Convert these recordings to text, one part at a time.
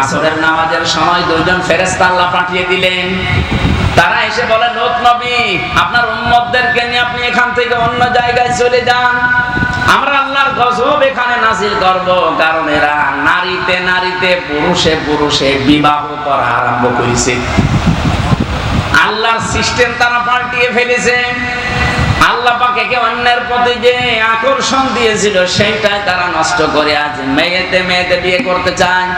আসরের নামাজের সময় দুইজন ফেরেশতা আল্লাহ পাঠিয়ে দিলেন। তারা এসে বলে, লোক নবী, আপনার উম্মতদেরকে নিয়ে আপনি এখান থেকে অন্য জায়গায় চলে যান। আমরা আল্লাহর গজব এখানে নাজিল করব, কারণ এরা নারীতে নারীতে পুরুষে পুরুষে বিবাহ করা আরম্ভ করেছে। আল্লাহর সিস্টেম তারা পাল্টিয়ে ফেলেছে। আল্লাহ পাকে কে অন্যের প্রতি যে আকর্ষণ দিয়েছিল, সেইটাই তারা নষ্ট করে আজ মেয়েতে মেয়েতে বিয়ে করতে চায়,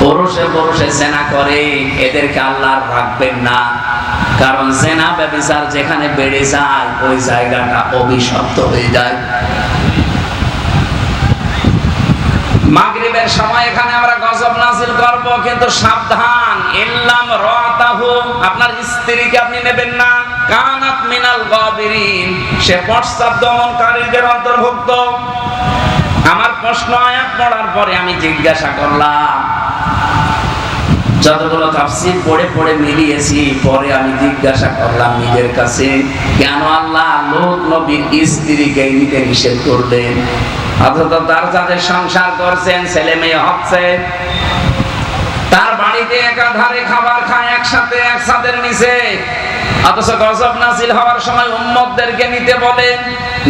পুরুষে পুরুষে সেনা করে, এদেরকে আল্লাহ রাখবেন না। কারণ সেনা ব্যবচার যেখানে বেড়ে যায়, ওই জায়গাটা অভিশপ্ত হয়ে যায়। মাগরিবের সময় এখানে আমরা গজব নাজিল করব, কিন্তু সাবধান। ইল্লাম রাতাহু, আপনার স্ত্রীকে আপনি নেবেন না। কানাত মিনাল গাবিরিন সে পশ্চাৎ দমনকারীদের অন্তর্ভুক্ত। আমার প্রশ্ন আয়াত পড়ার পরে আমি জিজ্ঞাসা করলাম যতগুলো তাফসীর পড়ে পড়ে মিলিয়েছি, পরে আমি জিজ্ঞাসা করলাম, নিজের কাছে কেন আল্লাহ লোক নবীর স্ত্রীকে নিতে নিষেধ করলেন? অথচ তার যাদের সংসার করছেন, ছেলে মেয়ে হচ্ছে। তার বাড়িতে একাধারে খাবার খায় একসাথে একসাথের নিচে অথচ গজব নাসিল হওয়ার সময় উম্মতদেরকে নিতে বলেন,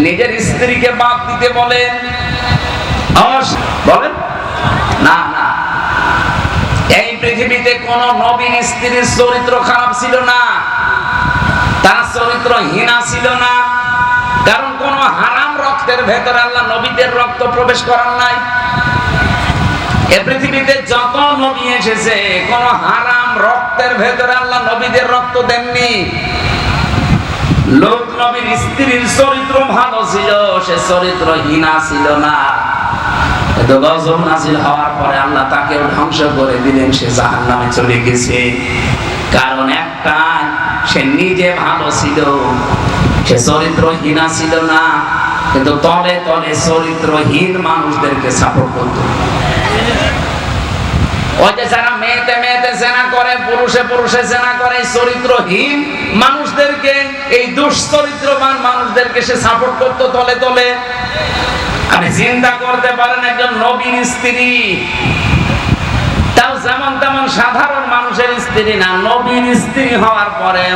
নিজের স্ত্রীকে বাদ দিতে বলেন। বলেন? না না। পৃথিবীতে কোন নবীর স্ত্রীর চরিত্র খারাপ ছিল না, তার চরিত্র হীনা ছিল না। কারণ কোন হারাম রক্তের ভেতরে আল্লাহ নবীদের রক্ত প্রবেশ করার নাই। এ পৃথিবীতে যত নবী এসেছে, কোন হারাম রক্তের ভেতরে আল্লাহ নবীদের রক্ত দেননি। লোক নবীর স্ত্রীর চরিত্র ভালো ছিল, সে চরিত্র হীনা ছিল না। নাজিল হওয়ার পরে আল্লাহ ধ্বংস করে দিলেন, সে জাহান নামে চলে গেছে। কারণ একটা, সে নিজে ভালো ছিল, সে চরিত্রহীনা ছিল না, কিন্তু তলে তলে চরিত্রহীন মানুষদেরকে সাপোর্ট করত। ওই যে যারা মেয়েতে মেয়েতে জেনা করে, পুরুষে পুরুষে জেনা করে চরিত্রহীন মানুষদেরকে, এই দুশ্চরিত্রবান মানুষদেরকে সে সাপোর্ট করতো তলে তলে। আপনি চিন্তা করতে পারেন একজন নবীর স্ত্রী। সাধারণ মানুষের স্ত্রী না, নবীর স্ত্রী হওয়ার পরে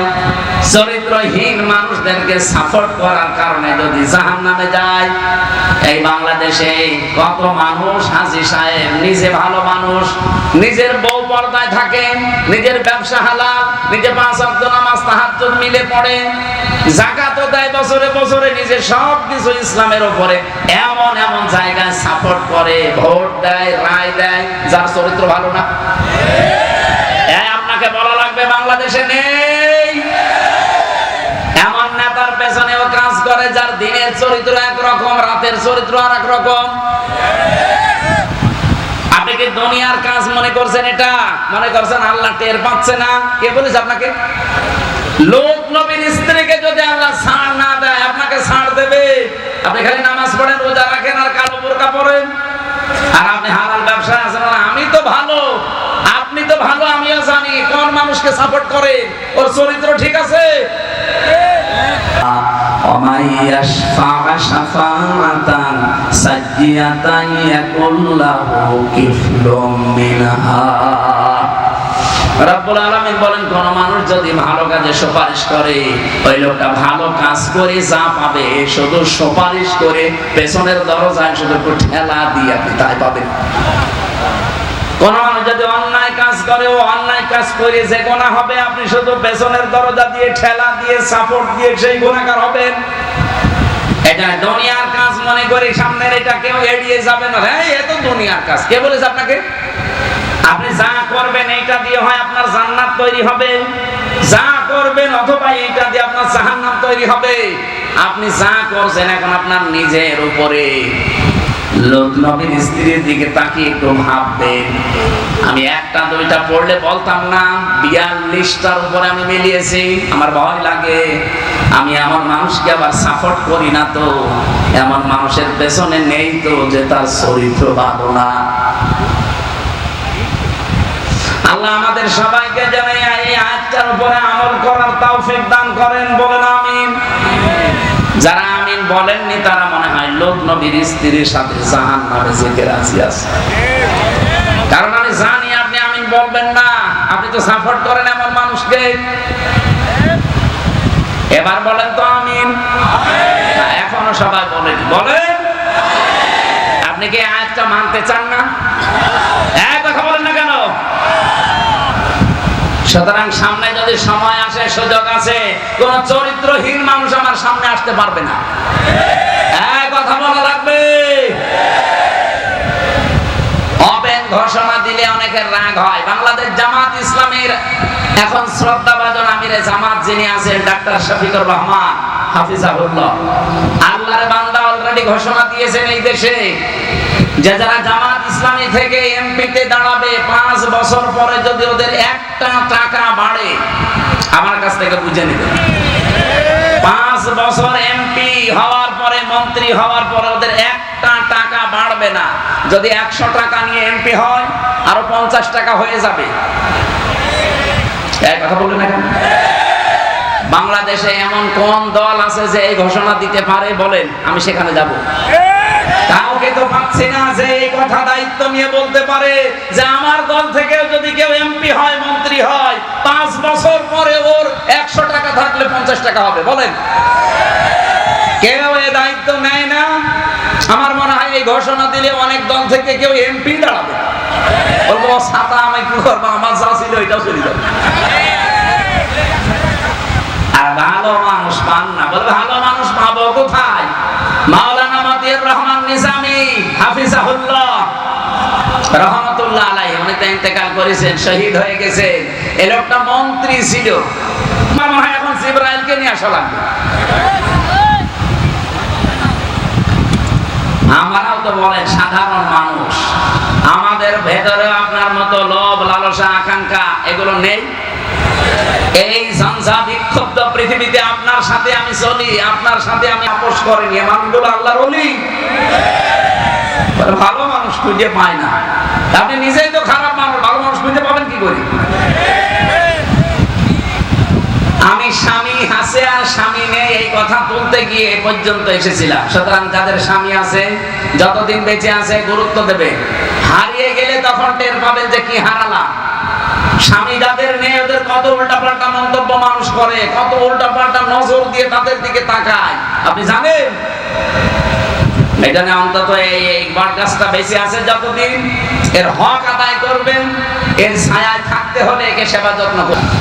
চরিত্রহীন মানুষদেরকে সাপোর্ট করার কারণে যদি জাহান নামে যায়, এই বাংলাদেশে কত মানুষ হাসি সাহেব, নিজে ভালো মানুষ, নিজের বউ পর্দায় থাকে, নিজের ব্যবসা হালাল, নিজে পাঁচ অব্দ নামাজ তাহাজ্জুদ মিলে পড়ে জাকাতও দেয় বছরে বছরে নিজে সব কিছু ইসলামের উপরে, এমন এমন জায়গায় সাপোর্ট করে, ভোট দেয়, রায় দেয়, যার চরিত্র ভালো না। আপনাকে বলা লাগবে বাংলাদেশে নেই। এমন নেতার পেছনেও কাজ করে, যার দিনের চরিত্র একরকম, রাতের চরিত্র আর এক রকম। আপনি কি দুনিয়ার কাজ মনে করছেন এটা? মনে করছেন আল্লাহ টের পাচ্ছে না? কে বলেছে আপনাকে? লোক নবীর স্ত্রীকে যদি আল্লাহ ছাড় না দেয়, আপনাকে ছাড় দেবে। আপনি খালি নামাজ পড়েন, রোজা রাখেন আর কালো বোরকা পড়েন আর আপনি হালাল ব্যবসা আছেন আমি তো ভালো। আপনি তো ভালো, আমিও জানি। কোন মানুষকে সাপোর্ট করে ওর চরিত্র ঠিক আছে? ومن يشفع شفاعة سيئة يكن له كفل منها রব্বুল আলামিন বলেন কোন মানুষ যদি ভালো কাজে সুপারিশ করে ওই লোকটা ভালো কাজ করে যা পাবে শুধু সুপারিশ করে পেছনের দরজায় শুধু একটু ঠেলা দিয়ে আপনি তাই পাবেন আপনি এটা এটা হ্যাঁ আপনাকে? আপনি যা করবেন, এইটা দিয়ে হয় আপনার জান্নাত তৈরি হবে। যা করবেন, অথবা এইটা দিয়ে আপনার জাহান্নাম তৈরি হবে। আপনি যা করছেন, এখন আপনার নিজের উপরে। নবীর স্ত্রীর দিকে তাকিয়ে একটু ভাববেন আমি একটা দুইটা পড়লে বলতাম না, বিয়াল্লিশটার উপরে আমি মিলিয়েছি আমার ভয় লাগে। আমি এমন মানুষকে আবার সাপোর্ট করি না তো, এমন মানুষের পেছনে নেই তো যে তার চরিত্র ভালো না। আল্লাহ আমাদের সবাইকে যেন এই আয়াতটার উপরে আমল করার তৌফিক দান করেন বলেন, আমিন। যারা বলেননি তারা মনে হয়, লোক নবীর স্ত্রীর সাথে জাহান নামে যেতে রাজি আছে। কারণ আমি জানি, আপনি আমিন বলবেন না, আপনি তো সাপোর্ট করেন এমন মানুষকে। এবার বলেন তো আমিন। এখনও সবাই বলেন। বলেন, আপনি কি আয়াতটা মানতে চান না এক কথা বলেন না কেন সুতরাং সামনে যদি সময় আসে, সুযোগ আছে, কোন চরিত্রহীন মানুষ আমার সামনে আসতে পারবে না। কথা বলা লাগবে ঘোষণা দিলে অনেকের রাগ হয়। বাংলাদেশ জামাত ইসলামের এখন শ্রদ্ধাভাজন আমিরে জামাত যিনি আছেন, ডাক্তার শফিকুর রহমান, হাফিজাহুল্লাহ। আল্লাহর বান্দা অলরেডি ঘোষণা দিয়েছেন এই দেশে। যে যারা জামাত ইসলামী থেকে এমপিতে দাঁড়াবে পাঁচ বছর পরে যদি ওদের একটা টাকা বাড়ে, আমার কাছ থেকে বুঝে নেবে। পাঁচ বছর এমপি হওয়ার পরে, মন্ত্রী হওয়ার পরে ওদের একটা টাকা বাড়বে না। যদি একশো টাকা নিয়ে এমপি হয়, আরও পঞ্চাশ টাকা হয়ে যাবে। এক কথা বললেন না? বাংলাদেশে এমন কোন দল আছে যে এই ঘোষণা দিতে পারে বলেন, আমি সেখানে যাব। কাউকে তো পাচ্ছি না যে এই কথা দায়িত্ব নিয়ে বলতে পারে যে আমার দল থেকেও যদি কেউ এমপি হয়, মন্ত্রী হয়, পাঁচ বছর পরে ওর একশো টাকা থাকলে পঞ্চাশ টাকা হবে, বলেন। কেউ এ দায়িত্ব নেয় না। আমার মনে হয় এই ঘোষণা দিলে অনেক দল থেকে কেউ এমপি দাঁড়াবে। বলব ছাতা আমি কি করব? আমার যা ছিল এটাও চলে যাবে। আর ভালো মানুষ পান না। বলে, ভালো মানুষ পাবো কোথায়? তো বলেন সাধারণ মানুষ। আমাদের ভেতরে আপনার মতো লোভ, লালসা, আকাঙ্ক্ষা, এগুলো নেই। এই ঝঞ্ঝা বিক্ষুব্ধ পৃথিবীতে আপনার সাথে আমি চলি, আপনার সাথে আমি আপোষ করিনি। মানুষগুলো আল্লাহর অলি ভালো মানুষ খুঁজে পায় না। আপনি নিজেই তো খারাপ মানুষ, ভালো মানুষ খুঁজে পাবেন কি করে? আমি স্বামী হাসে আর স্বামী নেই, এই কথা তুলতে গিয়ে এ পর্যন্ত এসেছিলাম। সুতরাং যাদের স্বামী আছে, যতদিন বেঁচে আছে, গুরুত্ব দেবে। হারিয়ে গেলে তখন টের পাবেন যে কি হারালাম। স্বামী যাদের নেই, ওদের কত উল্টা পাল্টা মন্তব্য মানুষ করে, কত উল্টা পাল্টা নজর দিয়ে তাদের দিকে তাকায়। আপনি জানেন? এখানে অন্তত এই বট গাছটা বেঁচে আছে যতদিন। এর হক আদায় করবেন, এর ছায়ায় থাকতে হলে একে সেবা যত্ন করবেন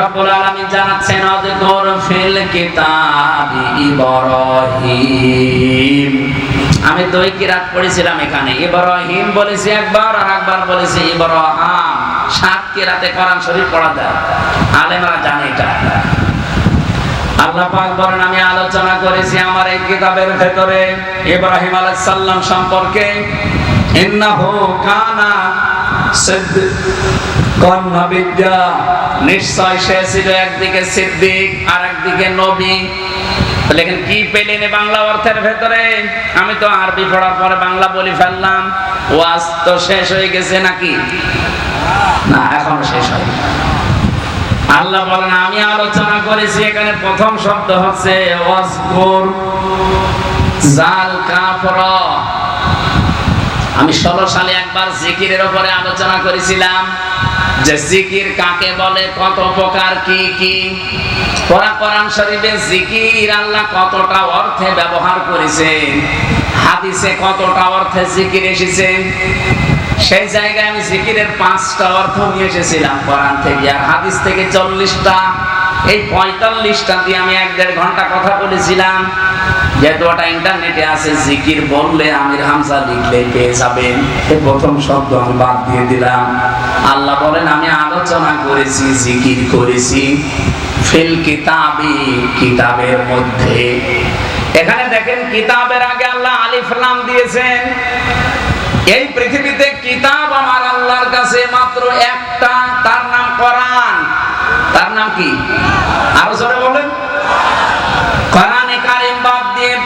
রব্বুল আলামিন জানাচ্ছেন অযকর ফিল কিতাবি ইব্রাহিম। আমি দুই কিরাত পড়েছিলাম এখানে। ইব্রাহিম বলেছি একবার, আর একবার বলেছি ইব্রাহিম। সাত কিরাতে কোরআন শরীফ পড়া যায়। আলেমরা জানে এটা। আল্লাহ পাক বলেন, আমি আলোচনা করেছি আমার এই কিতাবের ভেতরে ইব্রাহিম আলাইহিস সালাম সম্পর্কে। ইন্নাহু কানা সিদ্দিকান নবিয়্যা নিশ্চয় সে ছিল একদিকে সিদ্দিক আর একদিকে নবী। লেখেন কি পেলেন বাংলা অর্থের ভেতরে? আমি তো আরবি পড়ার পরে বাংলা বলি ফেললাম। ওয়াজ তো শেষ হয়ে গেছে নাকি? না, এখনও শেষ হয়নি। আল্লাহ বলেন, আমি আলোচনা এখানে প্রথম শব্দ হচ্ছে আমি ষোলো সালে একবার জিকিরের উপরে আলোচনা করেছিলাম যে জিকির কাকে বলে, কত প্রকার কি কি? কোরআন শরীফে জিকির আল্লাহ কতটা অর্থে ব্যবহার করেছেন, হাদিসে কতটা অর্থে জিকির এসেছে? সেই জায়গায় আমি জিকিরের পাঁচটা অর্থ নিয়ে এসেছিলাম কোরআন থেকে। আর হাদিস থেকে চল্লিশটা, এই পঁয়তাল্লিশটা দিয়ে আমি এক দেড় ঘণ্টা কথা বলেছিলাম। যেহেতু ওটা ইন্টারনেটে আছে, জিকির বললে আমির হামজা লিখলে পেয়ে যাবেন। প্রথম শব্দ আমি বাদ দিয়ে দিলাম। আল্লাহ বলেন, আমি আলোচনা করেছি, জিকির করেছি। ফিল কিতাবি, কিতাবের মধ্যে। এখানে দেখেন, কিতাবের আগে আল্লাহ আলিফ লাম দিয়েছেন। এই পৃথিবীতে কিতাব আমার আল্লাহর কাছে মাত্র একটা, তার নাম কোরআন। তার নাম কি? আরও জোরে বলেন।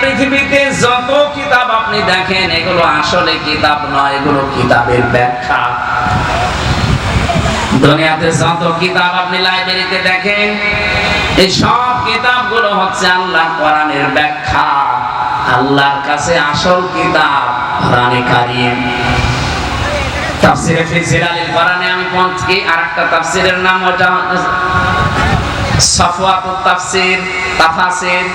পৃথিবীতে যত কিতাব আপনি দেখেন, এগুলো আসলে কিতাব নয়, এগুলো কিতাবের ব্যাখ্যা। দুনিয়াতে যত কিতাব আপনি লাইব্রেরিতে দেখেন, এই সব কিতাবগুলো হচ্ছে আল্লাহ কোরআনের ব্যাখ্যা। আল্লাহর কাছে আসল কিতাব তাফসিরে ফি জিলালিল কোরআনে আমি তাফসিরের নাম ওটা সাফওয়াতুত তাফসির, তাফাসির।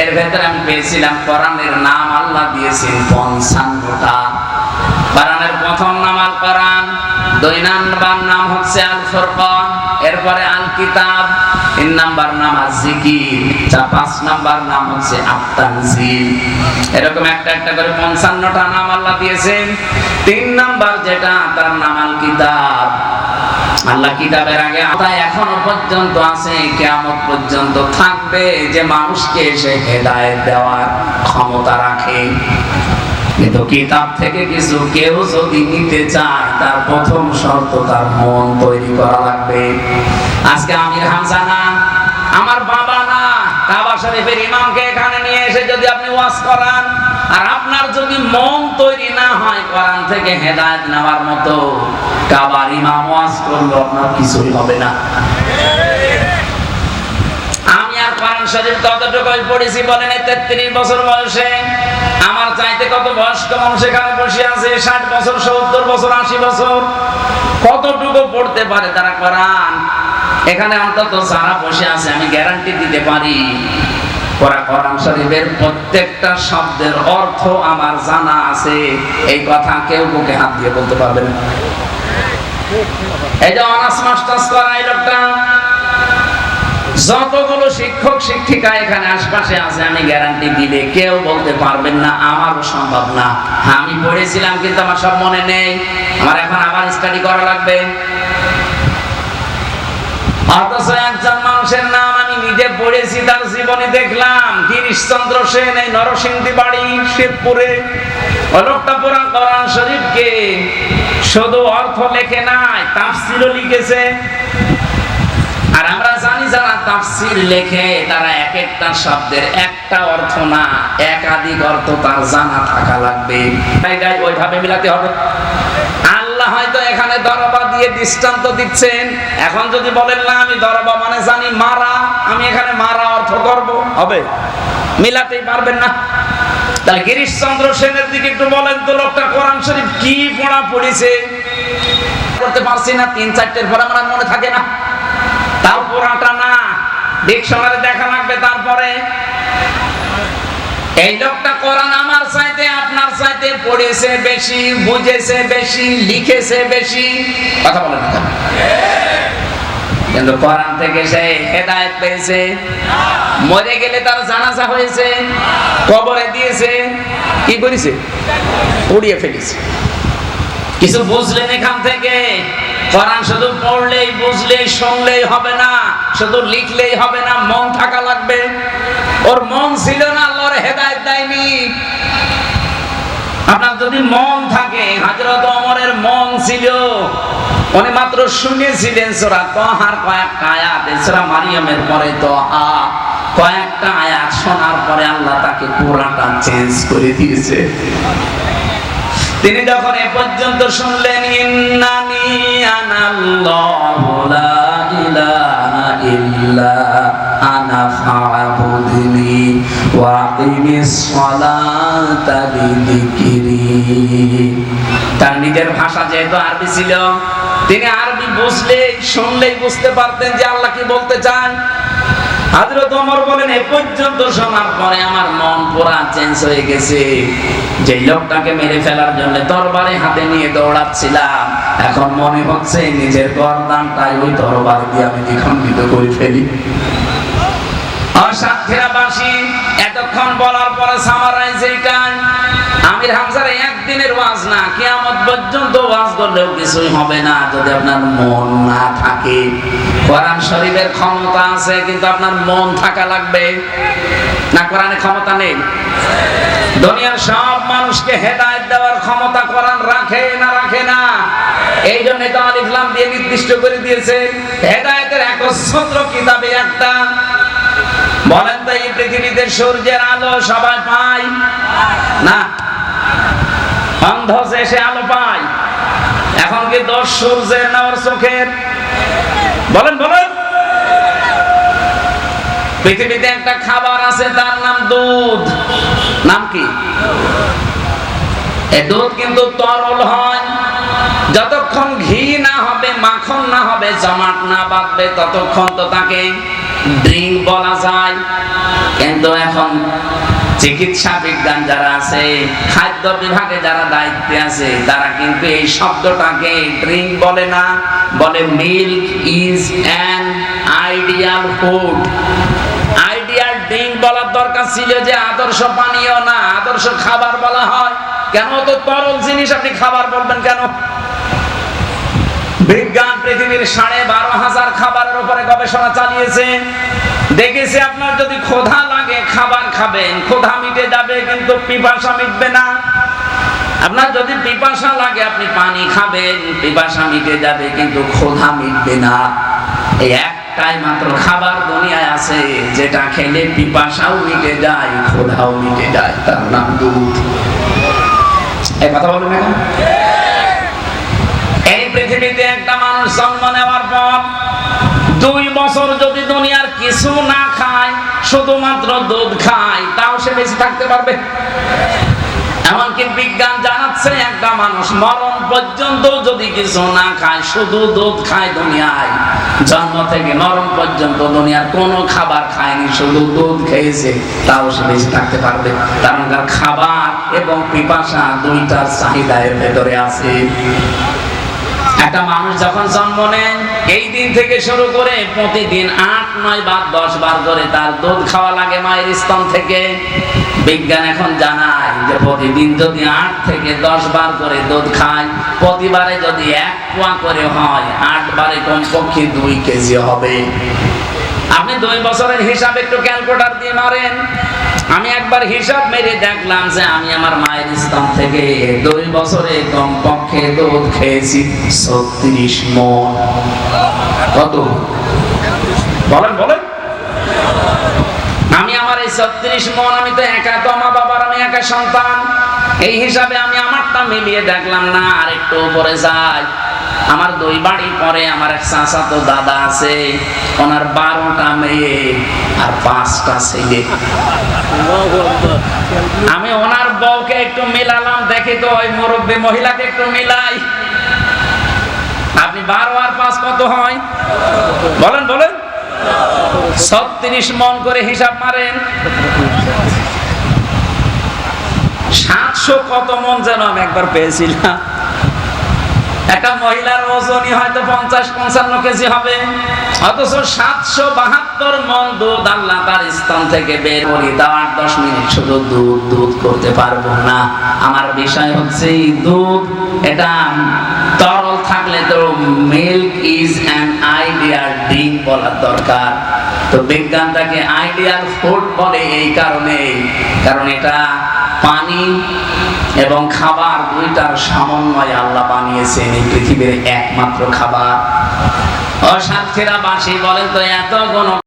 এর ভেতরে আমি পেয়েছিলাম কোরআনের নাম আল্লাহ দিয়েছেন পঞ্চান্নটা। কোরআনের প্রথম নাম দুই নাম্বার নাম হচ্ছে আল ফুরকান এরপরে আল কিতাব তিন নাম্বার নাম আজ জিকির যা পাঁচ নাম্বার নাম হচ্ছে আত-তানজিল। এরকম একটা একটা করে পঞ্চান্নটা নাম আল্লাহ দিয়েছেন। তিন নাম্বার যেটা, তার নাম আল কিতাব আল্লাহ কিতাবের আগে আল্লাহ এখনও পর্যন্ত আছে কেমন পর্যন্ত থাকবে, যে মানুষকে সে হেদায়েত দেওয়ার ক্ষমতা রাখে। কিন্তু কিতাব থেকে কিছু কেউ যদি নিতে চায়, তার প্রথম শর্ত তার মন তৈরি করা লাগবে। আজকে আমির হামজা না, আমার বাবা না, কাবা শরীফের ইমামকে এখানে নিয়ে এসে যদি আপনি ওয়াজ করান, আর আপনার যদি মন তৈরি না হয়, কোরআন থেকে হেদায়েত নেওয়ার মতো, কাবার ইমাম ওয়াজ করল আপনার কিছুই হবে না আমি আর কোরআন শরীফ পড়েছি বলেন তেত্রিশ বছর বয়সে। আমার চাইতে কত বয়স্ক মানুষ এখানে বসে আছে? ষাট বছর, সত্তর বছর, আশি বছর। কতটুকু পড়তে পারে তারা কোরআন? এখানে অন্তত যারা বসে আছে, আমি গ্যারান্টি দিতে পারি শরীফের প্রত্যেকটা শব্দের অর্থ আমার জানা আছে। এই কথা কেউ বুকে হাত দিয়ে বলতে পারবে না। এই যে অনার্স মাস্টার্স করা এই লোকটা যতগুলো শিক্ষক, শিক্ষিকা এখানে আশপাশে আছে, আমি গ্যারান্টি দিলে কেউ বলতে পারবেন না, আমারও সম্ভব না। আমি পড়েছিলাম কিন্তু আমার সব মনে নেই। আমার এখন আবার স্টাডি করা লাগবে। অথচ একজন মানুষের নাম আমি নিজে পড়েছি, তার জীবনে দেখলাম সেন এই নরসিংদী বাড়ি, শিবপুরে। লোকটা পুরান শরীফকে শুধু অর্থ লেখে নাই, তাফসিরও লিখেছে। আর আমরা যারা তাফসির লেখে, তারা এক একটা শব্দের একটা অর্থ না, একাধিক অর্থ তার জানা থাকা লাগবে। তাই তাই ওইভাবে মিলাতে হবে। আল্লাহ হয়তো এখানে দরবা দিয়ে দৃষ্টান্ত দিচ্ছেন। এখন যদি বলেন, না, আমি দরবা মানে জানি মারা, আমি এখানে মারা অর্থ করব। হবে। মিলাতেই পারবেন না। তাহলে গিরিশচন্দ্র সেনের দিকে একটু বলেন তো, লোকটা কোরআন শরীফ কি পড়া পড়েছে? করতে পারছি না, তিন চারটের পর আমার মনে থাকে না। তাও দেখা লাগবে তারপরে। এই লোকটা কোরআন আমার আপনার পড়েছে বেশি, বুঝেছে বেশি, লিখেছে বেশি। কথা কিন্তু কোরআন থেকে সে হেদায়েত পেয়েছে, মরে গেলে তার জানাজা হয়েছে, কবরে দিয়েছে, কি করেছে? উড়িয়ে ফেলেছে। কিছু বুঝলেন এখান থেকে? কোরআন শুধু পড়লেই, বুঝলেই, শুনলেই হবে না, শুধু লিখলেই হবে না, মন থাকা লাগবে। ওর মন ছিল না, আল্লাহর হেদায়েত দেয়নি। আপনার যদি মন থাকে, হযরত ওমরের মন ছিল, উনি মাত্র শুনেছিলেন সূরা তহার, কয়েকটা আয়াত। সূরা মারিয়ামের পরে তহা, কয়েকটা আয়াত শোনার পরে আল্লাহ তাকে পুরাটা চেঞ্জ করে দিয়েছে। তিনি যখন এ পর্যন্ত শুনলেন, ইন্নানি তার নিজের ভাষা যেহেতু আরবি ছিল, তিনি আরবি বুঝলেই, শুনলেই বুঝতে পারতেন যে আল্লাহ কি বলতে চান। হাজরত ওমর বলেন, এ পর্যন্ত শোনার পরে আমার মন পুরা চেঞ্জ হয়ে গেছে। যে লোকটাকে মেরে ফেলার জন্য তরবারি হাতে নিয়ে দৌড়াচ্ছিলাম, এখন মনে হচ্ছে নিজের গরদানটাই ওই তরবারি দিয়ে আমি দ্বিখণ্ডিত করে ফেলি। বাসি এতক্ষণ বলার পরে সামারাইজ এইটাই আমির হামজার একদিনের ওয়াজ না, কিয়ামত পর্যন্ত ওয়াজ করলেও কিছুই হবে না, যদি আপনার মন না থাকে। কোরআন শরীফের ক্ষমতা আছে, কিন্তু আপনার মন থাকা লাগবে। না, কোরআনে ক্ষমতা নেই। দুনিয়ার সব মানুষকে হেদায়েত দেওয়ার ক্ষমতা কোরআন রাখে না রাখে না। এই জন্য তো আল ইসলাম দিয়ে নির্দিষ্ট করে দিয়েছে, হেদায়েতের একচ্ছত্র কিতাবে একটা। বলেন তো, এই পৃথিবীতে সূর্যের আলো সবাই পায়? না। অন্ধ সে আলো পায়। এখন কি দোষ সূর্যের না চোখের? বলেন বলেন। পৃথিবীতে একটা খাবার আছে, তার নাম দুধ। নাম কি? দুধ কিন্তু তরল হয়। যতক্ষণ ঘি না হবে, মাখন না হবে, জমাট না বাঁধবে, ততক্ষণ তো তাকে ড্রিঙ্ক বলা যায়। কিন্তু এখন চিকিৎসা বিজ্ঞান যারা আছে, খাদ্য বিভাগে যারা দায়িত্বে আছে, তারা কিন্তু এই শব্দটাকে ড্রিঙ্ক বলে না, বলে milk is an ideal food. Ideal drink বলার দরকার ছিল যে আদর্শ পানীয় না, আদর্শ খাবার বলা হয়। কেন? তো তরল জিনিস আপনি খাবার বলবেন কেন? বিজ্ঞান পৃথিবীর সাড়ে বারো হাজার খাবারের উপরে গবেষণা চালিয়েছে। দেখেছে আপনার যদি ক্ষুধা লাগে, খাবার খাবেন। ক্ষুধা মিটে যাবে, কিন্তু পিপাসা মিটবে না। আপনার যদি পিপাসা লাগে, আপনি পানি খাবেন, পিপাসা মিটে যাবে, কিন্তু ক্ষুধা মিটবে না। এই একটাই মাত্র খাবার দুনিয়ায় আছে, যেটা খেলে পিপাসাও মিটে যায়, ক্ষুধাও মিটে যায়। তার নাম দুধ। এই কথা বলবেন এখন এই পৃথিবীতে একটা মানুষ জন্ম নেওয়ার পর দুই বছর যদি দুনিয়ার কিছু না খায়, শুধুমাত্র দুধ খায়, তাও সে বেঁচে থাকতে পারবে? এমনকি বিজ্ঞান জানাচ্ছে একটা মানুষ মরণ পর্যন্ত যদি কিছু না খায়, শুধু দুধ খায় দুনিয়ায়। জন্ম থেকে মরণ পর্যন্ত দুনিয়ার কোনো খাবার খায়নি, শুধু দুধ খেয়েছে, তাও সে বেঁচে থাকতে পারবে। কারণ তার খাবার এবং পিপাসা দুইটার চাহিদা এর ভেতরে আছে। একটা মানুষ যখন জন্ম নেন এই দিন থেকে শুরু করে প্রতিদিন আট, নয় বার, দশ বার করে তার দুধ খাওয়া লাগে মায়ের স্তন থেকে। বিজ্ঞান এখন জানায় যে প্রতিদিন যদি আট থেকে দশ বার করে দুধ খায়, প্রতিবারে যদি এক পোয়া করে হয়, আট বারে কমপক্ষে দুই কেজি হবে। আপনি দুই বছরের হিসাব একটু ক্যালকুলেটর দিয়ে মারেন। আমি একবার হিসাব মেরে দেখলাম যে আমি আমার মায়ের স্তন থেকে দুই বছরে কমপক্ষে দুধ খেয়েছি ছত্রিশ মন কত? বলেন বলেন। আমি আমার এই ছত্রিশ মন আমি তো একা, তো আমার বাবার আমি একা সন্তান। এই হিসাবে আমি আমারটা মিলিয়ে দেখলাম, না আর একটু উপরে যাই। আমার দুই বাড়ি পরে আমার এক চাচা তো দাদা আছে, ওনার বারোটা মেয়ে আর পাঁচটা ছেলে। আমি ওনার বউকে একটু মিলালাম, দেখি তো ওই মুরব্বী মহিলাকে একটু মিলাই। আপনি বারো আর পাঁচ কত হয়? বলেন বলেন। ছত্রিশ মন করে হিসাব মারেন। সাতশো কত মন যেন আমি একবার পেয়েছিলাম। একটা মহিলার ওজনই হয়তো পঞ্চাশ, পঞ্চান্ন কেজি হবে। অথচ সাতশো বাহাত্তর মন দুধ আল্লাহ তার স্তন থেকে বের করি তাও আট, দশ মিনিট শুধু দুধ দুধ করতে পারব না। আমার বিষয় হচ্ছে দুধ, এটা তরল থাকলে তো milk is an ideal drink বলার দরকার। তো বিজ্ঞান তাকে আইডিয়াল ফুড বলে এই কারণে, কারণ এটা পানি এবং খাবার দুইটার সমন্বয়ে আল্লাহ বানিয়েছেন এই পৃথিবীর একমাত্র খাবার। অসাক্ষীরা বাসি বলেন তো, এত গুণ